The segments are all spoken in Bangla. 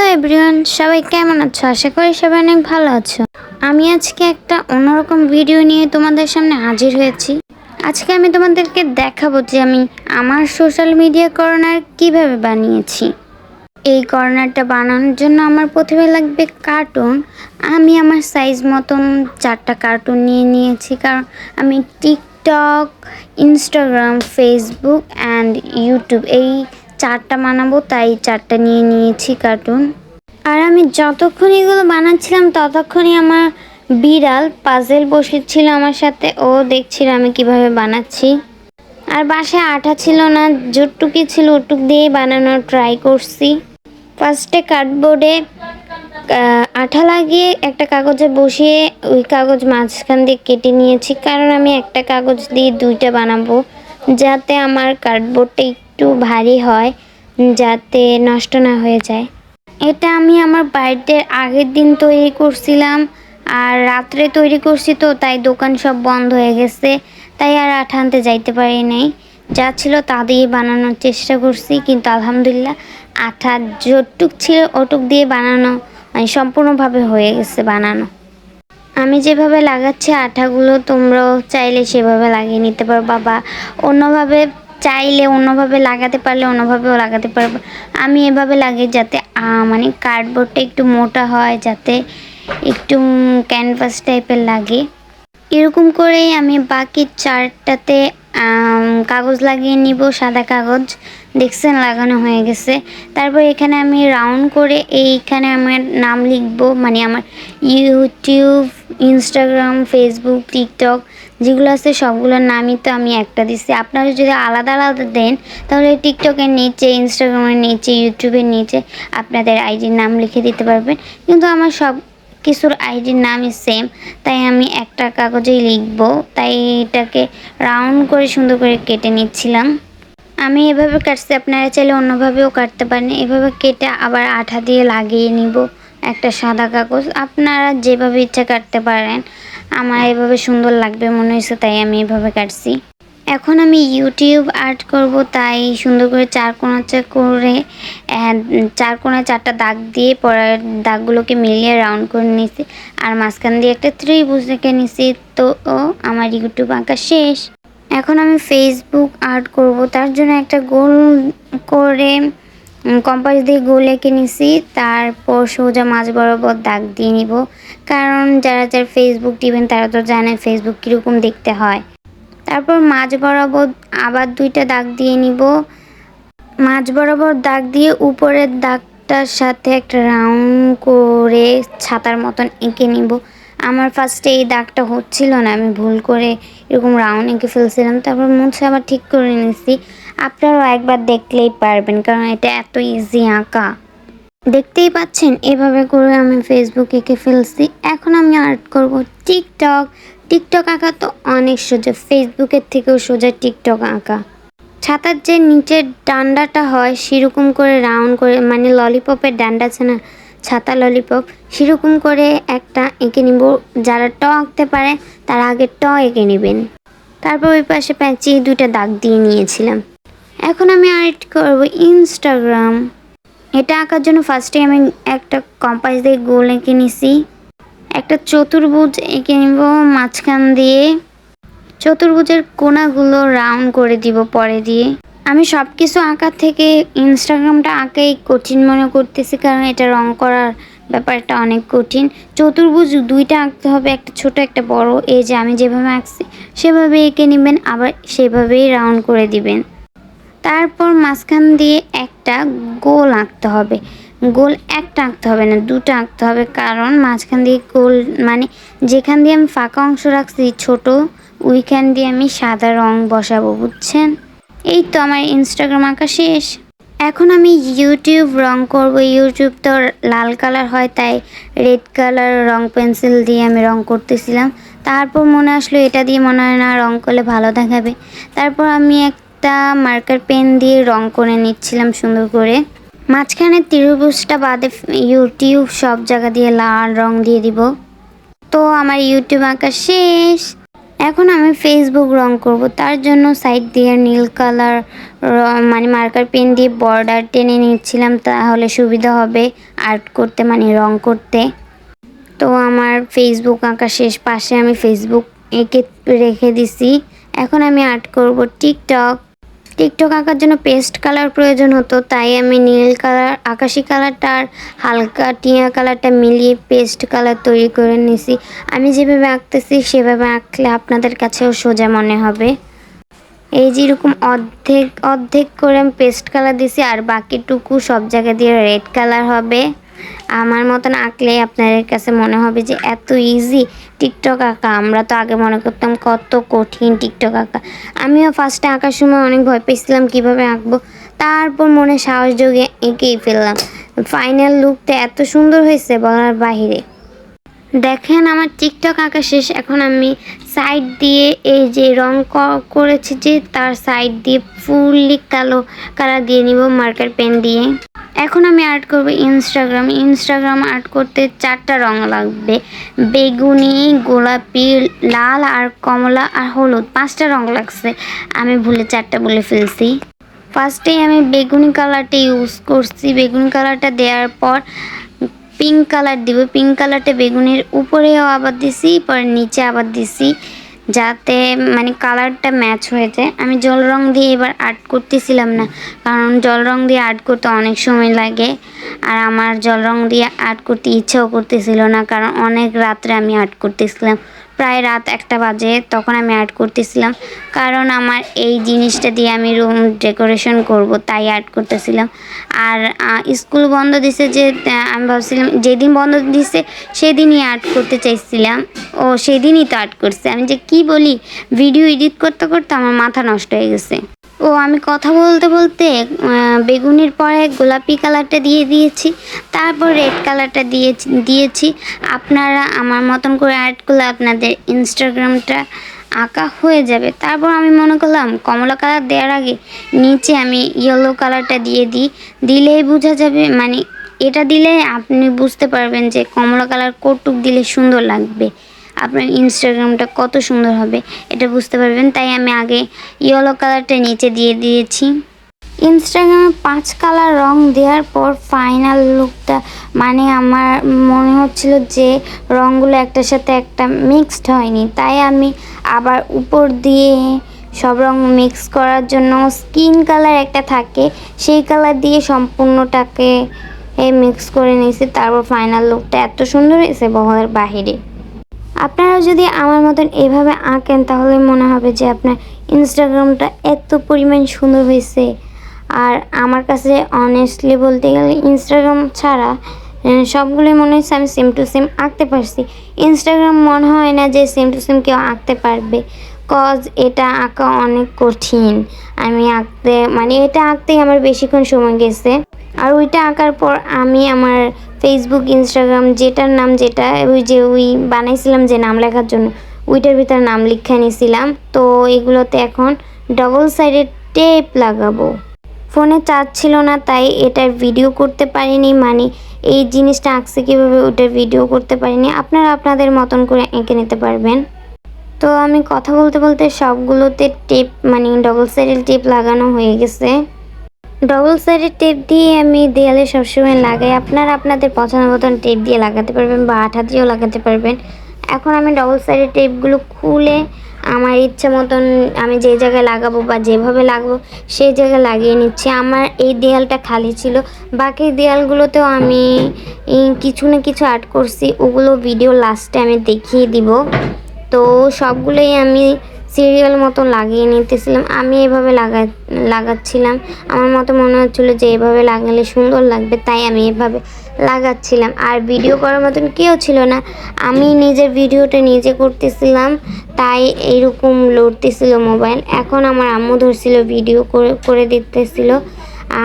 হ্যালো এভরিওয়ান, সবাই কেমন আছো? আশা করি সবাই অনেক ভালো আছো। আমি আজকে একটা অন্যরকম ভিডিও নিয়ে তোমাদের সামনে হাজির হয়েছি। আজকে আমি তোমাদেরকে দেখাবো যে আমি আমার সোশ্যাল মিডিয়া কর্নার কীভাবে বানিয়েছি। এই কর্নারটা বানানোর জন্য আমার প্রথমে লাগবে কার্টুন। আমি আমার সাইজ মতন চারটা কার্টুন নিয়ে নিয়েছি, কারণ আমি TikTok, Instagram, Facebook, and YouTube এই চারটা বানাবো, তাই চারটা নিয়ে নিয়েছি কার্টুন আর আমি যতক্ষণ এগুলো বানাচ্ছিলাম, ততক্ষণই আমার বিড়াল পাজেল বসেছিল আমার সাথে। ও দেখছিল আমি কীভাবে বানাচ্ছি। আর বাসায় আঠা ছিল না যতটুকি ছিল ওটুক দিয়েই বানানোর ট্রাই করছি। ফার্স্টে কার্ডবোর্ডে আঠা লাগিয়ে একটা কাগজে বসিয়ে ওই কাগজ মাঝখান দিয়ে কেটে নিয়েছি। কারণ আমি একটা কাগজ দিয়ে দুইটা বানাবো। যাতে আমার কার্ডবোর্ডটা একটু ভারী হয়, যাতে নষ্ট না হয়ে যায়। এটা আমি আমার বার্থডের আগের দিন তৈরি করছিলাম, আর রাত্রে তৈরি করছি তো, তাই দোকান সব বন্ধ হয়ে গেছে। তাই আর আঠা আনতে যাইতে পারি নাই। যা ছিল তা দিয়ে বানানোর চেষ্টা করছি, কিন্তু আলহামদুলিল্লাহ আঠা যতটুক ছিল ওটুক দিয়ে বানানো মানে সম্পূর্ণভাবে হয়ে গেছে বানানো। আমি যেভাবে লাগাচ্ছি আঠাগুলো তোমরাও চাইলে সেভাবে লাগিয়ে নিতে পারো। বা অন্যভাবে চাইলে, অন্যভাবে লাগাতে পারলে অন্যভাবেও লাগাতে পারব। আমি এভাবে লাগিয়ে যাতে মানে কার্ডবোর্ডটা একটু মোটা হয়, যাতে একটু ক্যানভাস টাইপের লাগে। এরকম করেই আমি বাকি চারটাতে কাগজ লাগিয়ে নিব, সাদা কাগজ। দেখছেন, লাগানো হয়ে গেছে। তারপর এখানে আমি রাউন্ড করে এইখানে আমার নাম লিখব মানে আমার ইউটিউব ইনস্টাগ্রাম ফেসবুক টিকটক যেগুলো আছে সবগুলোর নামই তো আমি একটা দিচ্ছি আপনারা যদি আলাদা আলাদা দেন, তাহলে টিকটকের নিচে ইনস্টাগ্রামের নিচে ইউটিউবের নিচে আপনাদের আইডির নাম লিখে দিতে পারবেন। কিন্তু আমার সব কিছুর আইডির নামই সেম তাই আমি একটা কাগজেই লিখব। তাই এটাকে রাউন্ড করে সুন্দর করে কেটে নিচ্ছিলাম। আমি এভাবে কাটছি, আপনারা চাইলে অন্যভাবেও কাটতে পারেন। এভাবে কেটে আবার আঠা দিয়ে লাগিয়ে নিব একটা সাদা কাগজ। আপনারা যেভাবে ইচ্ছা কাটতে পারেন, আমার এভাবে সুন্দর লাগবে মনে হয়েছে, তাই আমি এভাবে কাটছি। এখন আমি ইউটিউব আর্ট করব, তাই সুন্দর করে চার কোনাচা করে চার কোনায় চারটা দাগ দিয়ে পরের দাগগুলোকে মিলিয়ে রাউন্ড করে নিয়েছি। আর মাঝখান দিয়ে একটা থ্রি ত্রিভুজ এঁকে নিয়েছি। তো আমার ইউটিউব আঁকা শেষ। এখন আমি ফেসবুক আর্ট করব। তার জন্য একটা গোল করে কম্পাস দিয়ে গোল এঁকে নিছি। তারপর সোজা মাঝ বরাবর দাগ দিয়ে নিব। কারণ যারা যারা ফেসবুক টিবেন তারা তো জানে ফেসবুক কীরকম দেখতে হয়। তারপর মাঝ বরাবর আবার দুইটা দাগ দিয়ে নিব। মাঝ বরাবর দাগ দিয়ে উপরের দাগটার সাথে একটা রাউন্ড করে ছাতার মতন এঁকে নিব। আমার ফার্স্টে এই দাগটা হচ্ছিল না, আমি ভুল করে এরকম রাউন্ড এঁকে ফেলছিলাম, তারপর মুছে আবার ঠিক করে নিয়েছি। আপনারাও একবার দেখলেই পারবেন, কারণ এটা এত ইজি আঁকা। দেখতেই পাচ্ছেন, এভাবে করে আমি ফেসবুক এঁকে ফেলছি। এখন আমি আর্ট করব টিকটক টিকটক আঁকা তো অনেক সোজা ফেসবুকের থেকেও সোজা টিকটক আঁকা। ছাতার যে নিচের ডান্ডাটা হয়, সেরকম করে রাউন্ড করে মানে ললিপপের ডান্ডা আছে না ছাতা ললিপপ, সেরকম করে একটা এঁকে নিব। যারা ট আঁকতে পারে, তারা আগে ট এঁকে নেবেন। তারপর ওই পাশে প্যাঁচিয়ে দুইটা দাগ দিয়ে নিয়েছিলাম। এখন আমি আর্ট করব ইনস্টাগ্রাম। এটা আঁকার জন্য ফার্স্টে আমি একটা কম্পাস দিয়ে গোল এঁকে নিছি। একটা চতুর্ভুজ এঁকে নিব মাঝখান দিয়ে। চতুর্ভুজের কোনাগুলো রাউন্ড করে দিব পরে দিয়ে। আমি সব কিছু আঁকার থেকে ইনস্টাগ্রামটা আঁকাই কঠিন মনে করতেছি, কারণ এটা রং করার ব্যাপারটা অনেক কঠিন। চতুর্ভুজ দুইটা আঁকতে হবে, একটা ছোট, একটা বড়। এই যে আমি যেভাবে আঁকছি সেভাবে এঁকে নেবেন, আবার সেভাবেই রাউন্ড করে দিবেন। তারপর মাঝখান দিয়ে একটা গোল আঁকতে হবে। গোল একটা আঁকতে হবে না, দুটো আঁকতে হবে, কারণ মাঝখান দিয়ে গোল মানে যেখান দিয়ে আমি ফাঁকা অংশ রাখছি, ছোট, ওইখান দিয়ে আমি সাদা রং বসাবো, বুঝছেন? এই তো আমার ইনস্টাগ্রাম আঁকা শেষ। এখন আমি ইউটিউব রং করব। ইউটিউব তো লাল কালার হয়, তাই রেড কালার রং পেন্সিল দিয়ে আমি রং করতেছিলাম। তারপর মনে আসলো এটা দিয়ে মনে হয় না রং করলে ভালো দেখাবে। তারপর আমি একটা মার্কার পেন দিয়ে রং করে নিচ্ছিলাম সুন্দর করে। মাঝখানে ত্রিভুজটা বাদে ইউটিউব সব জায়গা দিয়ে লাল রং দিয়ে দিব। তো আমার ইউটিউব আঁকা শেষ। এখন আমি ফেসবুক রং করব। তার জন্য সাইড দিয়ে নীল কালার মানে মার্কার পেন দিয়ে বর্ডার টেনে নিচ্ছিলাম, তাহলে সুবিধা হবে আর্ট করতে মানে রং করতে। তো আমার ফেসবুক আঁকা শেষ পাশে আমি ফেসবুক এঁকে রেখে দিছি। এখন আমি আর্ট করব টিকটক টিকটক আঁকার জন্য পেস্ট কালার প্রয়োজন হতো, তাই আমি নীল কালার, আকাশি কালারটা আর হালকা টিয়া কালারটা মিলিয়ে পেস্ট কালার তৈরি করে নিছি। আমি যেভাবে আঁকতেছি সেভাবে আঁকলে আপনাদের কাছেও সোজা মনে হবে। এই যেরকম অর্ধেক অর্ধেক করে আমি পেস্ট কালার দিছি আর বাকিটুকু সব জায়গা দিয়ে রেড কালার হবে। আমার মতন আঁকলে আপনাদের কাছে মনে হবে যে এত ইজি টিকটক আঁকা। আমরা তো আগে মনে করতাম কত কঠিন টিকটক আঁকা। আমিও ফার্স্টে আঁকার সময় অনেক ভয় পেয়েছিলাম কীভাবে আঁকবো। তারপর মনে সাহস যোগে এঁকেই ফেললাম। ফাইনাল লুকটা এত সুন্দর হয়েছে বলার বাহিরে। দেখেন আমার টিকটক আঁকা শেষ। এখন আমি সাইড দিয়ে এই যে রং করেছি যে, তার সাইড দিয়ে ফুললি কালো কালার দিয়ে নিব মার্কার পেন দিয়ে। এখন আমি আর্ট করব ইনস্টাগ্রাম ইনস্টাগ্রাম আর্ট করতে চারটা রং লাগবে। বেগুনি, গোলাপি, লাল আর কমলা আর হলুদ। পাঁচটা রং লাগছে। আমি ভুলে চারটা বলে ফেলছি। ফার্স্টেই আমি বেগুনি কালারটা ইউজ করছি। বেগুনি কালারটা দেওয়ার পর পিঙ্ক কালার দিব। পিঙ্ক কালারটা বেগুনের উপরেও আবার দিছি পরে নিচে আবার দিছি। যাতে মানে কালারটা ম্যাচ হয়ে যায়। আমি জল রং দিয়ে এবার আর্ট করতেছিলাম না। কারণ জল রং দিয়ে আর্ট করতে অনেক সময় লাগে। আর আমার জল রং দিয়ে আর্ট করতে ইচ্ছাও করতেছিল না। কারণ অনেক রাত্রে আমি আর্ট করতেছিলাম। প্রায় রাত একটা বাজে, তখন আমি অ্যাড করতেছিলাম। কারণ আমার এই জিনিসটা দিয়ে আমি রুম ডেকোরেশন করব, তাই আর্ট করতেছিলাম। আর স্কুল বন্ধ দিছে যে আমি ভাবছিলাম যেদিন বন্ধ দিছে, সেদিনই আর্ট করতে চাইছিলাম। ও সেদিনই তো আর্ট করছে। আমি যে কি বলি ভিডিও এডিট করতে করতে আমার মাথা নষ্ট হয়ে গেছে। ও, আমি কথা বলতে বলতে বেগুনির পরে গোলাপি কালারটা দিয়ে দিয়েছি, তারপর রেড কালারটা দিয়ে দিয়েছি। আপনারা আমার মতন করে আর্ট করলে আপনাদের ইনস্টাগ্রামটা আঁকা হয়ে যাবে। তারপর আমি মনে করলাম, কমলা কালার দেওয়ার আগে নিচে আমি ইয়েলো কালারটা দিয়ে দিই, দিলেই বোঝা যাবে মানে এটা দিলে আপনি বুঝতে পারবেন যে কমলা কালার কটুক দিলে সুন্দর লাগবে। আপনার ইনস্টাগ্রামটা কত সুন্দর হবে, এটা বুঝতে পারবেন। তাই আমি আগে ইয়েলো কালারটা নিচে দিয়ে দিয়েছি। ইনস্টাগ্রামে পাঁচ কালার রং দেওয়ার পর ফাইনাল লুকটা মানে আমার মনে হচ্ছিল যে রঙগুলো একটার সাথে একটা মিক্সড হয়নি। তাই আমি আবার উপর দিয়ে সব রং মিক্স করার জন্য স্কিন কালার একটা থাকে, সেই কালার দিয়ে সম্পূর্ণটাকে মিক্স করে নিয়েছি। তারপর ফাইনাল লুকটা এত সুন্দর এসে বহরের বাহিরে। আপনারা যদি আমার মতন এভাবে আঁকেন, তাহলে মনে হবে যে আপনার ইনস্টাগ্রামটা এত পরিমাণ সুন্দর হয়েছে। আর আমার কাছে অনেস্টলি বলতে গেলে ইনস্টাগ্রাম ছাড়া সবগুলোই মনে হচ্ছে আমি সেম টু সেম আঁকতে পারছি। ইনস্টাগ্রাম মনে হয় না যে সেম টু সেম কেউ আঁকতে পারবে। কজ এটা আঁকা অনেক কঠিন। আমি আঁকতে মানে এটা আঁকতেই আমার বেশিক্ষণ সময় গেছে। আর ওইটা আঁকার পর আমি আমার ফেসবুক ইনস্টাগ্রাম যেটার নাম যেটা, ওই যে ওই বানাইছিলাম যে নাম লেখার জন্য, ওইটার ভিতরে নাম লিখে নিয়েছিলাম তো এগুলোতে এখন ডবল সাইডেড টেপ লাগাবো। ফোনে চার্জ ছিল না, তাই এটার ভিডিও করতে পারিনি। মানে এই জিনিসটা আঁকছে কীভাবে, ওটার ভিডিও করতে পারিনি। আপনারা আপনাদের মতন করে এঁকে নিতে পারবেন। তো আমি কথা বলতে বলতে সবগুলোতে টেপ মানে ডবল সাইডের টেপ লাগানো হয়ে গেছে। ডবল সাইডের টেপ দিয়ে আমি দেয়ালে সবসময় লাগাই। আপনারা আপনাদের পছন্দ মতন টেপ দিয়ে লাগাতে পারবেন বা আঠা দিয়েও লাগাতে পারবেন। এখন আমি ডবল সাইডের টেপগুলো খুলে আমার ইচ্ছা মতন আমি যে জায়গায় লাগাবো বা যেভাবে লাগাবো, সেই জায়গায় লাগিয়ে নিচ্ছি। আমার এই দেয়ালটা খালি ছিল। বাকি দেয়ালগুলোতেও আমি কিছু না কিছু আর্ট করছি। ওগুলো ভিডিও লাস্টে আমি দেখিয়ে দিব। তো সবগুলোই আমি সিরিয়াল মতো লাগিয়ে নিতেছিলাম। আমি এভাবে লাগা লাগাচ্ছিলাম। আমার মতো মনে হচ্ছিল যে এভাবে লাগালে সুন্দর লাগবে, তাই আমি এভাবে লাগাচ্ছিলাম। আর ভিডিও করার মতন কেউ ছিল না। আমি নিজের ভিডিওটা নিজে করতেছিলাম, তাই এইরকম লড়তেছিল মোবাইল এখন আমার আম্মু ধরছিল ভিডিও করে করে দিতেছিল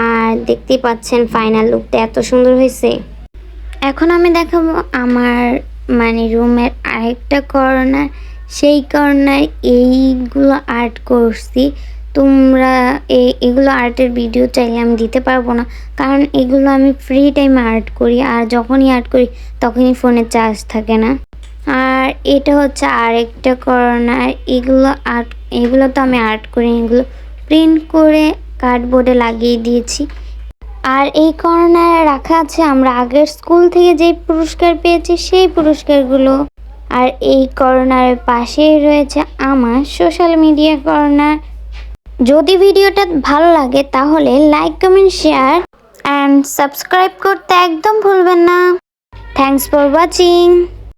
আর দেখতেই পাচ্ছেন ফাইনাল লুকটা এত সুন্দর হয়েছে। এখন আমি দেখাবো আমার মানে রুমের আরেকটা কর্নার সেই কর্নার এইগুলো আর্ট করছি, তোমরা এগুলো আর্টের ভিডিও চাইলে আমি দিতে পারব না। কারণ এগুলো আমি ফ্রি টাইমে আর্ট করি, আর যখনই আর্ট করি, তখনই ফোনে চার্জ থাকে না। আর এটা হচ্ছে আরেকটা কর্নার এগুলো আর্ট এগুলো তো আমি আর্ট করি এগুলো প্রিন্ট করে কার্ডবোর্ডে লাগিয়ে দিয়েছি। আর এই কর্নারে রাখা আছে আমরা আগের স্কুল থেকে যে পুরস্কার পেয়েছি, সেই পুরস্কারগুলো। আর এই কর্নার পাশেই রয়েছে আমার সোশ্যাল মিডিয়া কর্নার। যদি ভিডিওটা ভালো লাগে তাহলে like comment share and subscribe করতে একদম ভুলবেন না। Thanks for watching